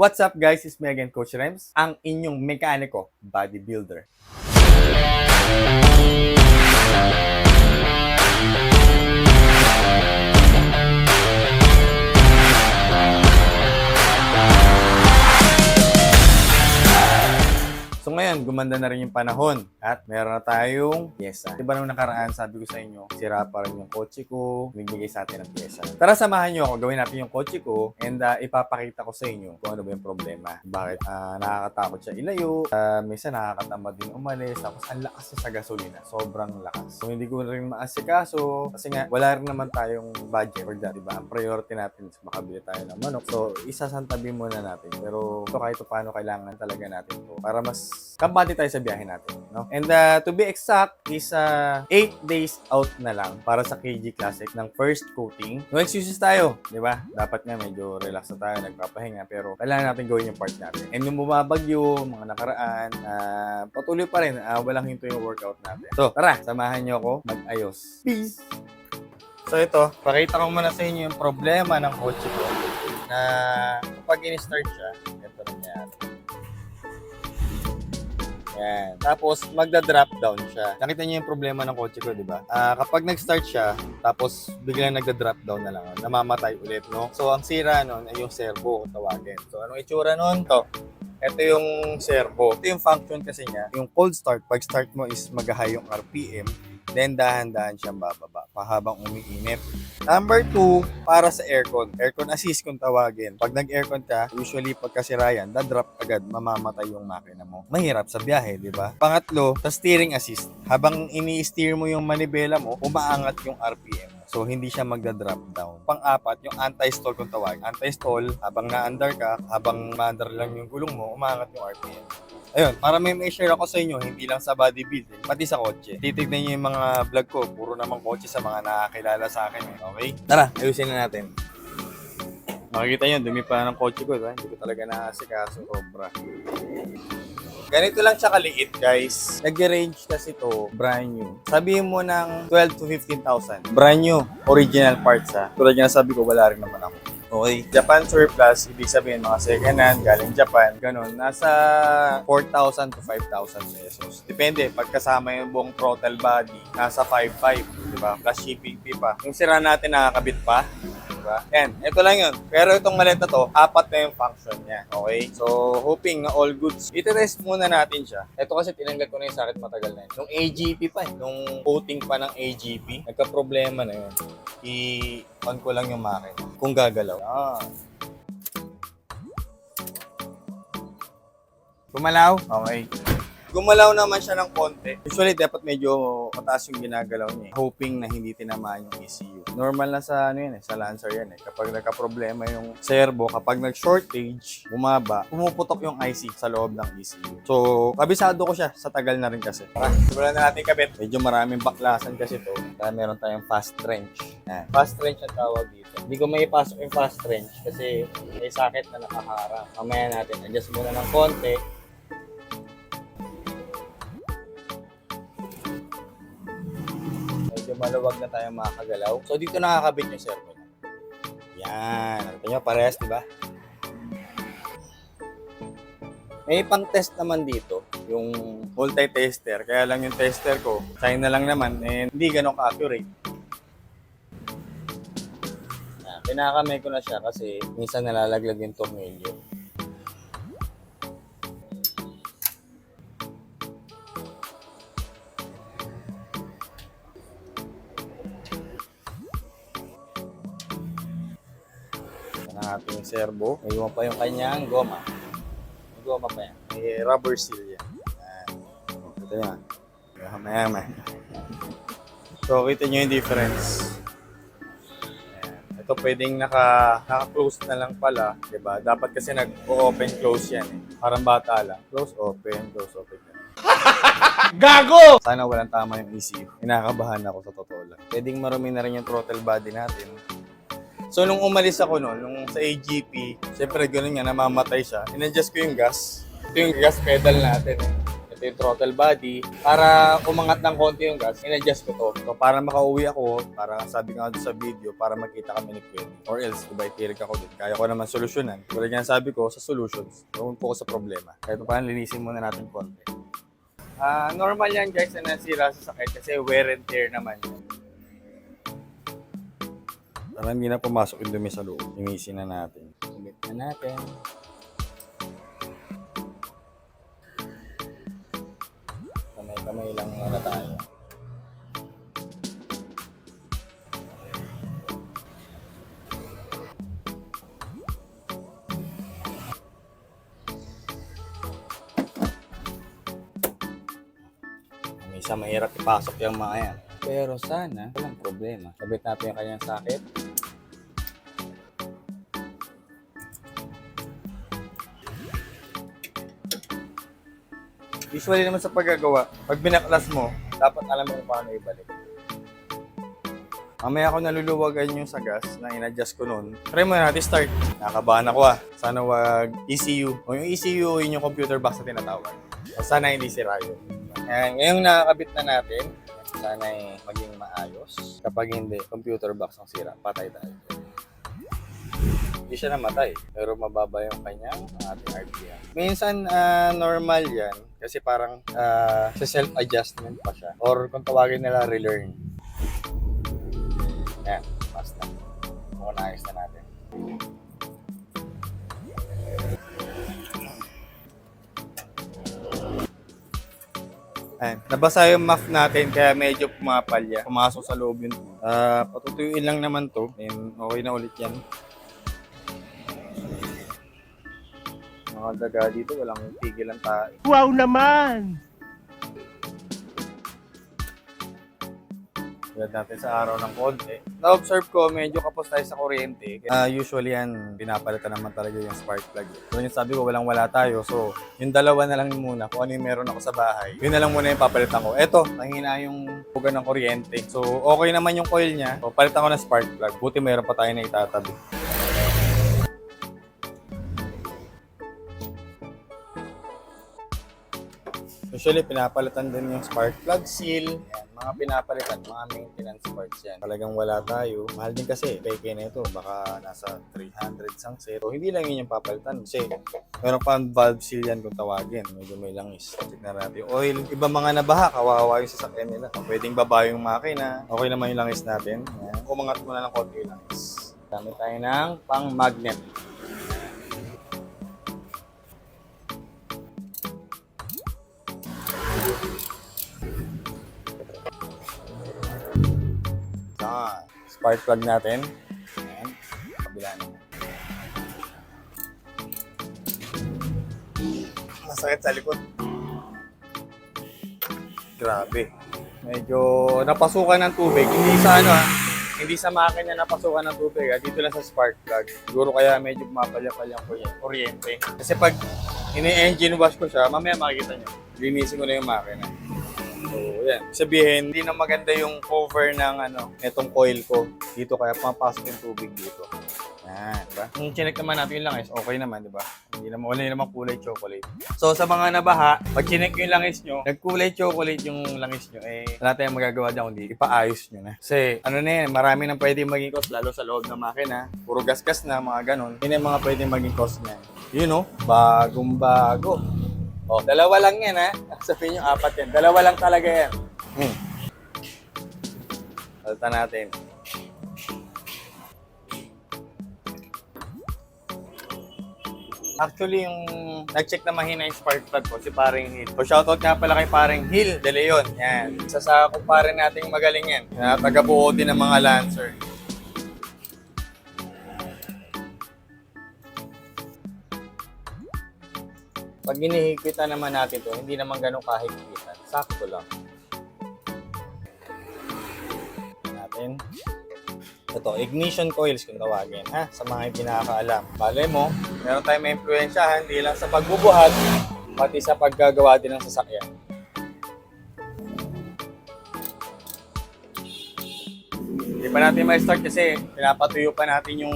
What's up guys? It's me again, Coach Rems, ang inyong mekaniko, bodybuilder. So ngayon, gumanda na rin yung panahon at meron na tayong pyesa. Diba nung nakaraan, sabi ko sa inyo, sira pa rin yung kotse ko, bibigay sa atin ng pyesa. Tara, samahan nyo ako, gawin natin yung kotse ko and uh, ipapakita ko sa inyo kung ano ba yung problema. Bakit ah, nakakatakot siya ilayo, uh, minsan nakakatamad din umalis, tapos ang lakas niya sa gasolina, sobrang lakas. So hindi ko rin maasikaso kasi nga wala rin naman tayong budget for that, diba? Ang priority natin is makabili tayo ng manok. So isasantabi muna natin. Pero ito kahit paano kailangan talaga natin to para mas kampante tayo sa biyahe natin. No? And uh, to be exact is uh, 8 days out na lang para sa KG Classic ng first coating. No excuses tayo, di ba? Dapat nga medyo relax na tayo, nagpapahinga, pero kailangan natin gawin yung part natin. And yung bumabagyo, mga nakaraan, uh, patuloy pa rin, uh, walang hinto yung workout natin. So, tara, samahan nyo ako mag-ayos. Peace! So ito, pakita ko muna sa inyo yung problema ng kotse ko na kapag in-start siya, Yan. Tapos, magda-drop down siya. Nakita niyo yung problema ng kotse ko, di ba? Ah, kapag nag-start siya, tapos biglang nagda-drop down na lang, namamatay ulit, no? So, ang sira nun ay yung servo, kung tawagin. So, anong itsura nun? To. Ito yung servo. Ito yung function kasi niya. Yung cold start, pag start mo is mag-high yung RPM, then dahan-dahan siyang bababa pa habang umiinit. Number two, para sa aircon. Aircon assist kung tawagin. Pag nag-aircon ka, usually pagkasira yan, da-drop agad, mamamatay yung makina mo. Mahirap sa biyahe, di ba? Pangatlo, sa steering assist. Habang ini-steer mo yung manibela mo, umaangat yung RPM. So, hindi siya magda-drop down. Pang-apat, yung anti-stall kung tawag. Anti-stall, habang na-under ka, habang ma-under lang yung gulong mo, umaangat yung RPM. Ayun, para may may share ako sa inyo, hindi lang sa bodybuilding, pati sa kotse. Titignan niyo yung mga vlog ko, puro naman kotse sa mga nakakilala sa akin. Eh. Okay? Tara, ayusin na natin. Makikita nyo, dumi pa ng kotse ko, diba? hindi ko talaga naasikaso, sobra. Ganito lang siya kaliit, guys. Nag-range kasi to brand new. Sabihin mo ng 12 to 15,000. Brand new, original parts ha. Tulad nga sabi ko, wala rin naman ako. Okay. Japan surplus, ibig sabihin mga second hand, galing Japan, ganun. Nasa 4,000 to 5,000 pesos. Depende, pag kasama yung buong throttle body, nasa 5,500, di ba? Plus shipping fee pa. Yung sira natin nakakabit pa, di ba? Yan, ito lang yun. Pero itong maliit na to, apat na yung function niya. Okay? So, hoping na all goods. Iti-test muna natin siya. Ito kasi tinanggal ko na yung sakit matagal na yun. Nung AGP pa eh. Nung coating pa ng AGP, nagka-problema na yun. I-on ko lang yung makina. Kung gagalaw. Ah. Gumalaw? Okay. Gumalaw naman siya ng konti. Usually, dapat medyo mataas yung ginagalaw niya. eh. Hoping na hindi tinamaan yung ECU. Normal na sa ano yan eh, sa Lancer yan eh. Kapag nagka-problema yung servo, kapag nag-shortage, bumaba, pumuputok yung IC sa loob ng ECU. So, kabisado ko siya sa tagal na rin kasi. Tara, simulan na natin kabit. Medyo maraming baklasan kasi to. Kaya meron tayong fast wrench. Yan. Fast wrench ang tawag dito. Hindi ko may ipasok yung fast wrench kasi may sakit na nakaharang. Mamaya natin, adjust muna ng konti. Medyo maluwag na tayo makakagalaw. So, dito nakakabit yung niya. Yan. Nakita nyo, parehas, di ba? May pang-test naman dito, yung multi-tester. Kaya lang yung tester ko, China lang naman, and hindi ganun ka-accurate. Pinakamay ko na siya kasi minsan nalalaglag yung tornilyo. Servo. May iwan pa yung kanyang goma. May goma pa yan. May rubber seal yan. Yan. Ito yan. Maya maya. So, kita nyo yung difference. Yan. Ito pwedeng naka, naka-close na lang pala. Diba? Dapat kasi nag-open close yan. Eh. Parang bata lang. Close, open, close, open. Gago! Sana walang tama yung ECU. Inakabahan ako sa totoo lang. Pwedeng marumi na rin yung throttle body natin. So, nung umalis ako noon, nung sa AGP, syempre ganun nga, namamatay siya. In-adjust ko yung gas. Ito yung gas pedal natin. Ito yung throttle body. Para umangat ng konti yung gas, in-adjust ko to. So, para makauwi ako, para sabi nga sa video, para makita kami ni Quinn. Or else, diba, itirik ako din. Kaya ko naman solusyonan. Tulad nga sabi ko, sa solutions, doon po ko sa problema. Kaya ito parang linisin muna natin konti. Ah, normal yan guys na nasira sa sakit kasi wear and tear naman yan. Para hindi na pumasok yung dumi sa loob. Linisin na natin. Ulit na natin. Kamay-kamay lang muna tayo. Minsan mahirap ipasok yung mga yan. Pero sana, walang problema. Sabit natin yung kanyang sakit. Usually naman sa paggagawa, pag binaklas mo, dapat alam mo paano ibalik. Mamaya ako naluluwagan yung sa gas na in-adjust ko noon. Try mo natin start. Nakabahan ako ah. Sana wag ECU. O yung ECU, yun yung computer box na tinatawag. O sana hindi sira yun. Ayan, ngayong nakakabit na natin, sana ay maging maayos. Kapag hindi, computer box ang sira, patay tayo. Hindi siya namatay, pero mababa yung kanyang ating RPM. Minsan, ah, normal yan, kasi parang ah, sa self-adjustment pa siya. Or kung tawagin nila, relearn. Yan, basta. Mukhang naayos na natin. Ayan, nabasa yung muff natin kaya medyo pumapalya. Pumasok sa loob yun. Ah, patutuyuin lang naman to. And okay na ulit yan. Mga daga dito, walang tigil ang tayo. Wow naman! Tulad natin sa araw ng konti. Na-observe ko, medyo kapos tayo sa kuryente. Ah, usually yan, pinapalitan naman talaga yung spark plug. So yung sabi ko, walang-wala tayo. So, yung dalawa na lang muna, kung ano yung meron ako sa bahay, yun na lang muna yung papalitan ko. Eto, nangina yung puga ng kuryente. So, okay naman yung coil niya. So, palitan ko ng spark plug. Buti meron pa tayo na itatabi. Usually, pinapalitan din yung spark plug seal. Yan, mga pinapalitan, mga maintenance parts yan. Talagang wala tayo. Mahal din kasi, peke na ito. Baka nasa 300 sang set. Hindi lang yun yung papalitan. Kasi, meron pa valve seal yan kung tawagin. Medyo may langis. Tignan natin yung oil. Iba mga nabaha, kawawa yung sasakyan nila. Pwedeng baba yung makina. Okay naman yung langis natin. Yan. Umangat muna ng konti yung langis. Gamit tayo ng pang magnet. Spark plug natin. Ayan. Kabila naman. Masakit sa likod. Grabe. Medyo napasukan ng tubig. Hindi sa ano ah, hindi sa makina napasukan ng tubig ah. Dito lang sa spark plug. Siguro kaya medyo mapalya-palya ko yung kuryente. Kasi pag ini-engine wash ko siya, mamaya makikita nyo. Linisin ko na yung makina. So, yan. Sabihin, hindi na maganda yung cover ng ano, netong coil ko dito kaya pumapasok yung tubig dito. Yan, diba? Kung chinek naman natin yung langis, okay naman, diba? Hindi naman, wala naman kulay chocolate. So, sa mga nabaha, pag chinek yung langis nyo, nagkulay chocolate yung langis nyo, eh, wala tayong magagawa dyan kundi ipaayos nyo na. Kasi, ano na yan, marami nang pwede maging cause, lalo sa loob ng makina. Puro gasgas na, mga ganun. Yun yung mga pwede maging cause niyan. Yun, no? Bagong bago. Oh, dalawa lang yan, ha? Sabihin nyo, apat yan. Dalawa lang talaga yan. Hmm. Salta natin. Actually, yung nag-check na mahina yung spark plug ko, si Paring Hill. So, shoutout nga pala kay Paring Hill de Leon. Yan. Isa sa kumpare nating magaling yan. Na taga-buo din ng mga Lancer. Pag hinihigpitan naman natin to, hindi naman ganun kahigpitan. Sakto lang. Natin. Ito, ignition coils kung tawagin, ha? Sa mga hindi nakakaalam. Bale mo, meron tayong may influensyahan, hindi lang sa pagbubuhat, pati sa paggagawa din ng sasakyan. Hindi pa natin ma-start kasi pinapatuyo pa natin yung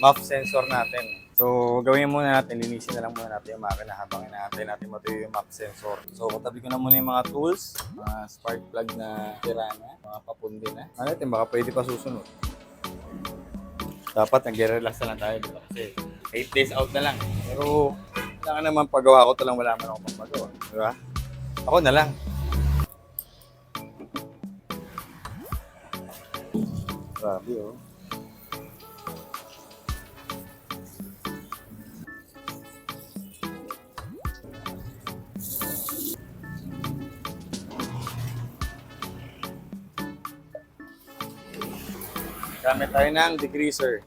muff sensor natin. So, gawin muna natin, linisin na lang muna natin yung makina habang inaantay natin matuyo yung map sensor. So, katabi ko na muna yung mga tools, mga spark plug na tira na, mga papundi na. Ano natin, baka pwede pa susunod. Dapat nag-relax na lang tayo, di? Kasi 8 days out na lang. Pero, kailangan naman paggawa ko to lang, wala man ako pagpagawa. Di ba? Ako na lang. Grabe, oh. Gamit tayo ng degreaser.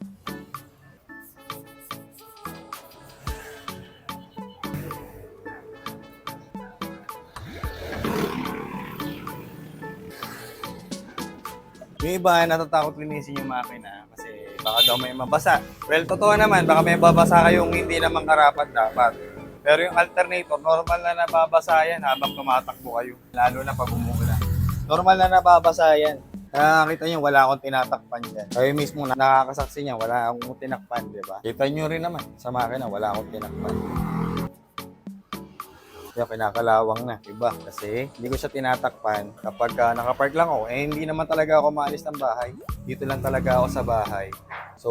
Yung iba natatakot linisin yung makina kasi baka daw may mabasa. Well, totoo naman, baka may babasa kayong hindi naman karapat dapat. Pero yung alternator, normal na nababasa yan habang tumatakbo kayo. Lalo na pag umuulan. Normal na nababasa yan. Kaya nakita nyo, wala akong tinatakpan dyan. Kayo mismo na nakakasaksi niya, wala akong tinakpan, di ba? Kita nyo rin naman, sa makina, wala akong tinakpan. Kaya kinakalawang na, iba. Kasi hindi ko siya tinatakpan. Kapag uh, nakapark lang ako, eh hindi naman talaga ako maalis ng bahay. Dito lang talaga ako sa bahay. So,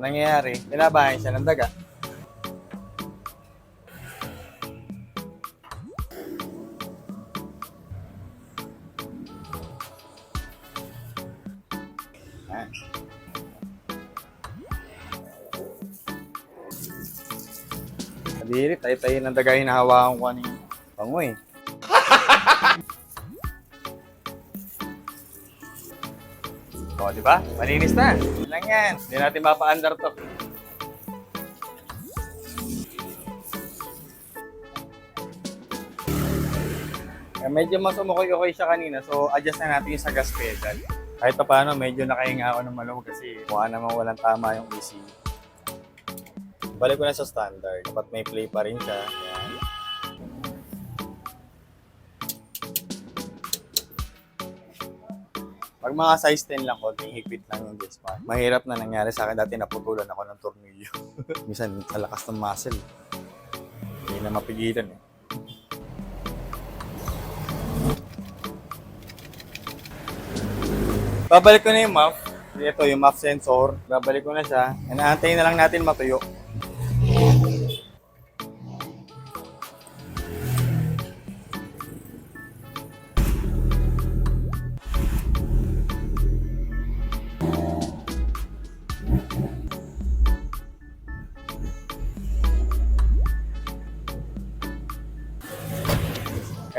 nangyayari, binabahay siya ng daga. Kadiri, tayo-tayo ng daga hinahawakan ko kanina. Pango eh. O, di ba? Malinis na. Yun lang yan. Hindi natin mapa-under to. Eh, medyo mas umukoy-okay siya kanina, so adjust na natin yung sa gas pedal. Kahit pa paano, medyo nakahinga ako ng maluwag kasi mukha naman walang tama yung ECU. Balik ko na sa standard. Dapat may play pa rin siya. Ayan. Pag mga size 10 lang, konting higpit lang yung disc man. Mahirap na nangyari sa akin. Dati naputulan ako ng tornilyo. Minsan, sa lakas ng muscle. Hindi na mapigilan eh. Babalik ko na yung muff. Ito, yung muff sensor. Babalik ko na siya. Inaantay na lang natin matuyo.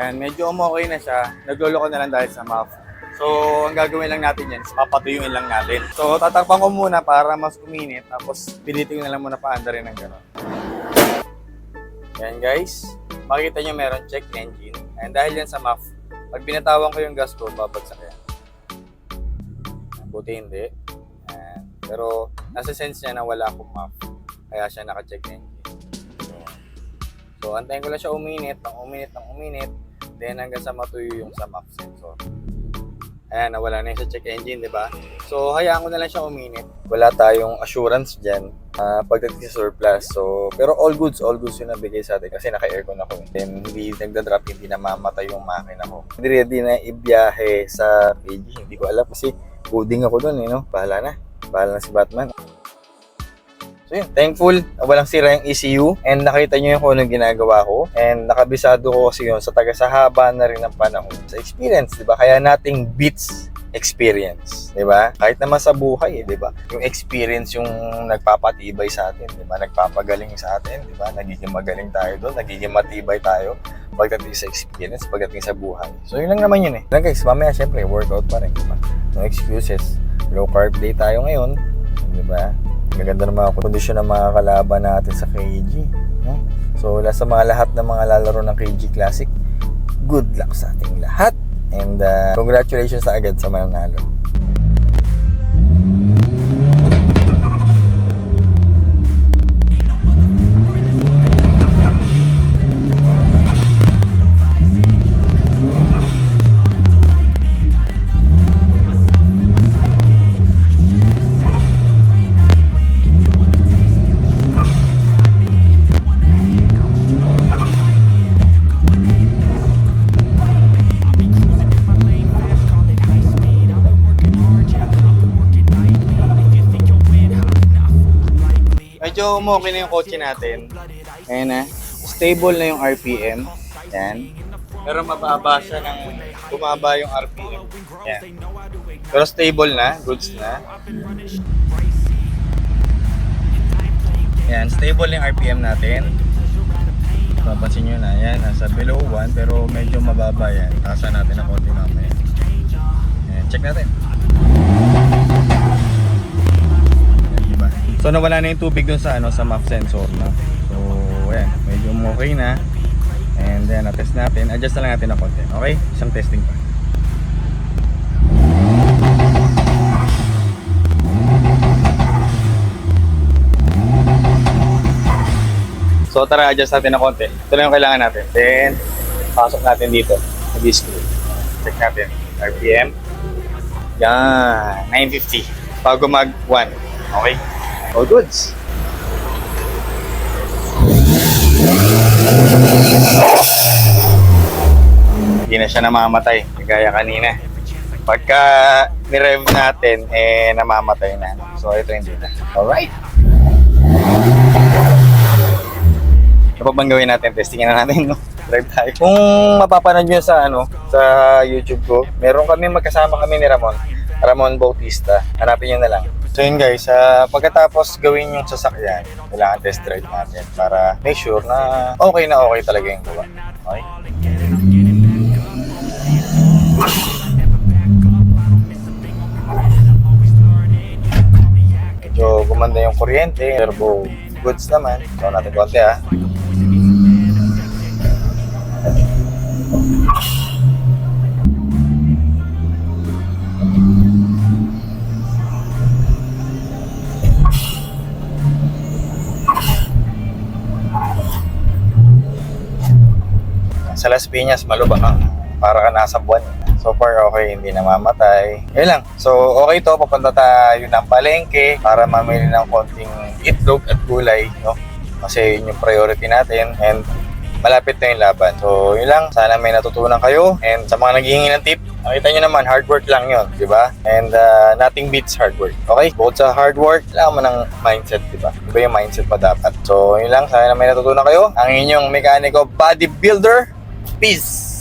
Yan, medyo umokay na siya. Naglolo ko na lang dahil sa muff. So, ang gagawin lang natin yan is papatuyuin lang natin. So, tatakpan ko muna para mas uminit. Tapos, pilitin na lang muna paandarin ng gano'n. Yan guys. Makikita nyo meron check engine. And dahil yan sa muff, pag binatawan ko yung gas ko, babagsak yan. Buti hindi. Yan. Pero, nasa sense niya na wala akong muff. Kaya siya naka-check engine. So, antayin ko lang siya uminit, ng uminit, ng uminit. Then, hanggang sa matuyo yung sa map sensor. Ayan, nawala na yung sa check engine, di ba? So, hayaan ko na lang siya uminit. Wala tayong assurance dyan uh, pagdating sa surplus. So, pero all goods, all goods yung nabigay sa atin kasi naka-aircon ako. Then, hindi nagda-drop, hindi namamatay yung makina ko. Hindi ready na ibiyahe sa PG. Hindi ko alam kasi coding ako doon, eh, no? Bahala na. Bahala na si Batman. So yun, thankful walang sira yung ECU and nakita nyo yung kung anong ginagawa ko and nakabisado ko kasi yun sa taga sa na rin ng panahon sa experience, di ba? Kaya nating beats experience, di ba? Kahit naman sa buhay, eh, di ba? Yung experience yung nagpapatibay sa atin, di ba? Nagpapagaling sa atin, di ba? Nagiging magaling tayo doon, nagiging matibay tayo pagdating sa experience, pagdating sa buhay. So yun lang naman yun eh. Lang guys, mamaya syempre workout pa rin, di ba? No excuses. Low carb day tayo ngayon, di ba? Maganda ng mga kondisyon ng mga kalaban natin sa KG. No? So, wala sa mga lahat ng mga lalaro ng KG Classic, good luck sa ating lahat. And uh, congratulations na agad sa mananalo. Medyo okay na yung kotse natin. Ayan na. Stable na yung RPM. Yan. Pero mababa siya ng bumaba yung RPM. Yan. Pero stable na, goods na. Yan, stable yung RPM natin. Papansin nyo na, yan, nasa below 1 pero medyo mababa yan. Taasan natin ng konti mamaya. Yan, check natin. Yan, diba? So nawala na yung tubig dun sa ano sa MAP sensor na. So ayan, medyo okay na. And then na-test natin. Adjust na lang natin ng konti. Okay? Isang testing pa. So tara, adjust natin ng konti. Ito lang yung kailangan natin. Then, pasok natin dito. Sa screw Check natin. RPM. Yan. 950. Bago mag 1. Okay? All goods. Hindi na siya namamatay. Kagaya kanina. Pagka nirev natin, eh, namamatay na. So, ito hindi na. Alright. Ano pa bang gawin natin? Testingin na natin, no? Drive tayo. Kung mapapanood nyo sa, ano, sa YouTube ko, meron kami, magkasama kami ni Ramon. Ramon Bautista. Hanapin nyo na lang. So yun guys, ah, pagkatapos gawin yung sasakyan, kailangan test drive natin para make sure na okay na okay talaga yung gawa. Okay? Medyo gumanda yung kuryente, turbo goods naman. So natin konti ah. Sa Las Piñas, malubak ang para ka nasa buwan. So far, okay, hindi namamatay. Yun lang. So, okay to. Papunta tayo ng palengke para mamili ng konting itlog at gulay. No? Kasi yun yung priority natin. And malapit na yung laban. So, yun lang. Sana may natutunan kayo. And sa mga naghihingi ng tip, nakita nyo naman, hard work lang yun. di ba? And uh, nothing beats hard work. Okay? Bukod sa hard work, kailangan mo ng mindset, di ba? Iba yung mindset pa dapat. So, yun lang. Sana may natutunan kayo. Ang inyong mekaniko bodybuilder. Peace!